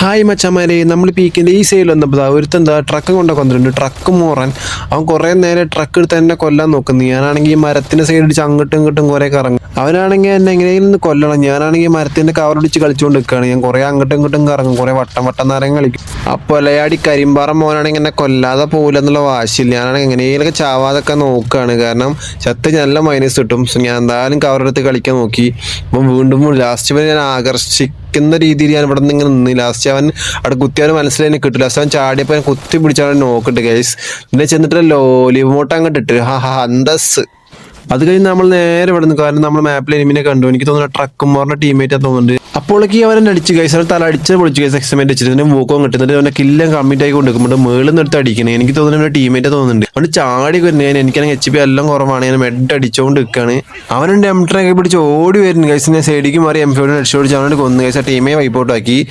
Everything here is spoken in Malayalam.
ഹായ് മച്ചമാരെ നമ്മൾ പീക്കിന്റെ ഈ സൈഡിൽ വന്നപ്പോൾ ഒരുത്തെന്താ ട്രക്ക് കൊണ്ടൊക്കെ വന്നിട്ടുണ്ട് ട്രക്ക് മോറാൻ. അവൻ കുറേ നേരം ട്രക്ക് എടുത്ത് എന്നെ കൊല്ലാൻ നോക്കുന്നു. ഞാനാണെങ്കിൽ ഈ മരത്തിന്റെ സൈഡ് അടിച്ച് അങ്ങോട്ടും ഇങ്ങോട്ടും കുറേ കറങ്ങും അവനാണെങ്കിൽ എന്നെ എങ്ങനെയെങ്കിലും കൊല്ലണം. ഞാനാണെങ്കിൽ മരത്തിന്റെ കവറടിച്ച് കളിച്ചുകൊണ്ട് നിൽക്കുകയാണ് ഞാൻ കുറേ അങ്ങോട്ടും ഇങ്ങോട്ടും കറങ്ങും കുറേ വട്ടം വട്ടം നേരം കളിക്കും. അപ്പോൾ അലയാടി കരിമ്പാറ മോനാണെങ്കിൽ എന്നെ കൊല്ലാതെ പോകില്ല എന്നുള്ള വാശിയില്ല. ഞാനാണെങ്കിൽ എങ്ങനെയൊക്കെ ചാവാതൊക്കെ നോക്കുകയാണ് കാരണം ചത്ത് നല്ല മൈനസ് കിട്ടും. ഞാൻ എന്തായാലും കവറെടുത്ത് കളിക്കാൻ നോക്കി. അപ്പം വീണ്ടും ലാസ്റ്റ് വരെ ഞാൻ ആകർഷിക്കുന്ന രീതിയിൽ ഞാൻ ഇവിടെ നിന്ന് ഇങ്ങനെ നിന്ന് ലാസ്റ്റ് അവൻ അവിടെ കുത്തിയവന് മനസ്സിലായി എനിക്ക് കിട്ടില്ല. ലാസ്റ്റ് അവൻ ചാടിയപ്പോൾ ഞാൻ കുത്തി പിടിച്ചവൻ നോക്കട്ടെ ഗൈസ് പിന്നെ ചെന്നിട്ട് ലോലിവ് മോട്ട് അങ്ങോട്ട് ഇട്ട്. ഹാ ഹാ അന്തസ് അത് കഴിഞ്ഞ് നമ്മൾ നേരെ ഇവിടെ നിന്ന് കാരണം നമ്മൾ മാപ്പിൽ എനിമിനെ കണ്ടു. എനിക്ക് തോന്നുന്നു ട്രക്കും പറഞ്ഞ ടീമേറ്റ് തോന്നുന്നുണ്ട്. അപ്പോഴേക്ക് അവൻ അടിച്ച് അവൻ തല അടിച്ച് പൊളിച്ച് കൈസ് എക്സ്മെന്റ് വെച്ചിട്ട് മൂക്കം കിട്ടുന്നുണ്ട് അവനെ കില്ലം കമ്മിറ്റ് ആയി കൊണ്ടിരിക്കുമ്പോൾ മേളിൽ നിന്ന് എടുത്ത് അടിക്കണേ. എനിക്ക് തോന്നുന്നു ടീമേറ്റ് തോന്നുന്നുണ്ട്. അവന് ചാടി വരുന്നത് എനിക്കാണെങ്കിൽ എച്ച് പി എല്ലാം കുറവാണ്. ഞാൻ മെഡ് അടിച്ചുകൊണ്ട് നിൽക്കുകയാണ് അവനുണ്ട് എം ട്രൊക്കെ പിടിച്ച് ഓടി വരുന്നു. ഗൈസ് ഞാൻ സൈഡിക്ക് മാറി എം ഫോഡിന് അടിച്ചു കൊടുത്ത് അവനോട് കൊന്നു. ഗൈസ് ആ ടീമേ വൈപ്പോട്ടാക്കി